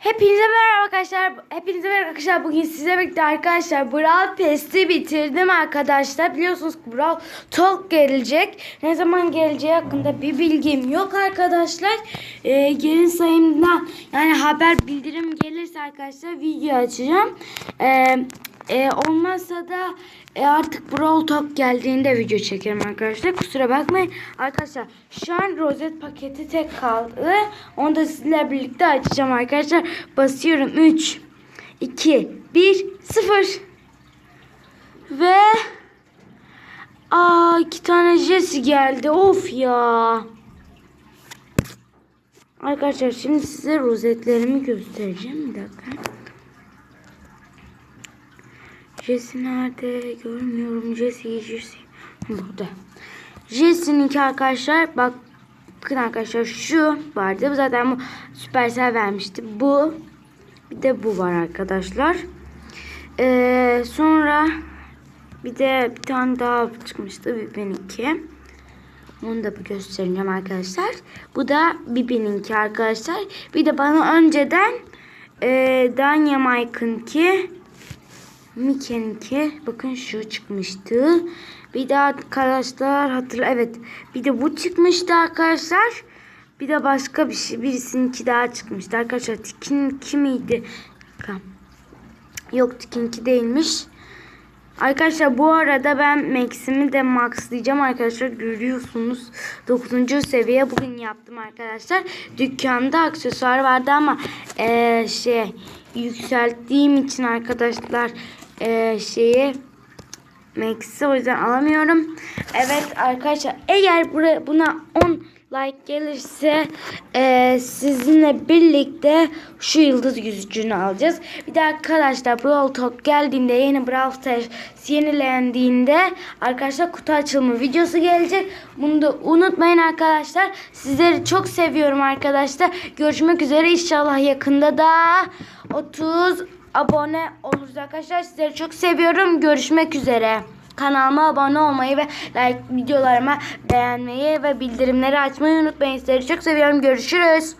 Hepinize merhaba arkadaşlar. Hepinize merhaba arkadaşlar. Bugün size birlikte arkadaşlar Brawl Pass'i bitirdim arkadaşlar. Biliyorsunuz ki Brawl Talk gelecek. Ne zaman geleceği hakkında bir bilgim yok arkadaşlar. Ee, gelin sayımdan yani haber bildirim gelirse arkadaşlar video açacağım. Ee, e, olmazsa da e, artık Brawl Talk geldiğinde video çekerim arkadaşlar. Kusura bakmayın. Arkadaşlar şu an rozet paketi tek kaldı. Onu da sizlerle birlikte açacağım arkadaşlar. Basıyorum 3 2 1 0 Ve Aa iki tane Jesse geldi. Of ya. Arkadaşlar şimdi size rozetlerimi göstereceğim. Bir dakika. Jesse nerede? Görmüyorum Jesse'yi Jesse. Burada. Jesse'ninki arkadaşlar bak bakın arkadaşlar şu vardı. Zaten bu Supercell vermişti. Bu bir de bu var arkadaşlar. Ee, sonra bir de bir tane daha çıkmıştı. Bibi'ninki. Onu da bir göstereceğim arkadaşlar. Bu da Bibi'ninki arkadaşlar. Bir de bana önceden e, Dynamite'ınki Mickey'ninki bakın şu çıkmıştı. Bir de arkadaşlar hatırla evet bir de bu çıkmıştı arkadaşlar. Bir de başka bir şey birisininki daha çıkmıştı arkadaşlar. Tikin kimiydi? Yok Tikinki değilmiş. Arkadaşlar bu arada ben Max'imi de maxlayacağım arkadaşlar. Görüyorsunuz 9. seviye bugün yaptım arkadaşlar. Dükkanda aksesuar vardı ama eee, şey yükselttiğim için arkadaşlar eee, şeyi Max'i o yüzden alamıyorum. Evet arkadaşlar eğer buna 10 like gelirse eee, sizinle birlikte şu yıldız yüzücüğünü alacağız. Bir de arkadaşlar Brawl Talk geldiğinde yeni Brawl Stars yenilendiğinde arkadaşlar kutu açılımı videosu gelecek. Bunu da unutmayın arkadaşlar. Sizleri çok seviyorum arkadaşlar. Görüşmek üzere inşallah yakında da 30 abone oluruz arkadaşlar. Sizleri çok seviyorum. Görüşmek üzere. Kanalıma abone olmayı ve like videolarıma beğenmeyi ve bildirimleri açmayı unutmayın. Sizleri çok seviyorum. Görüşürüz.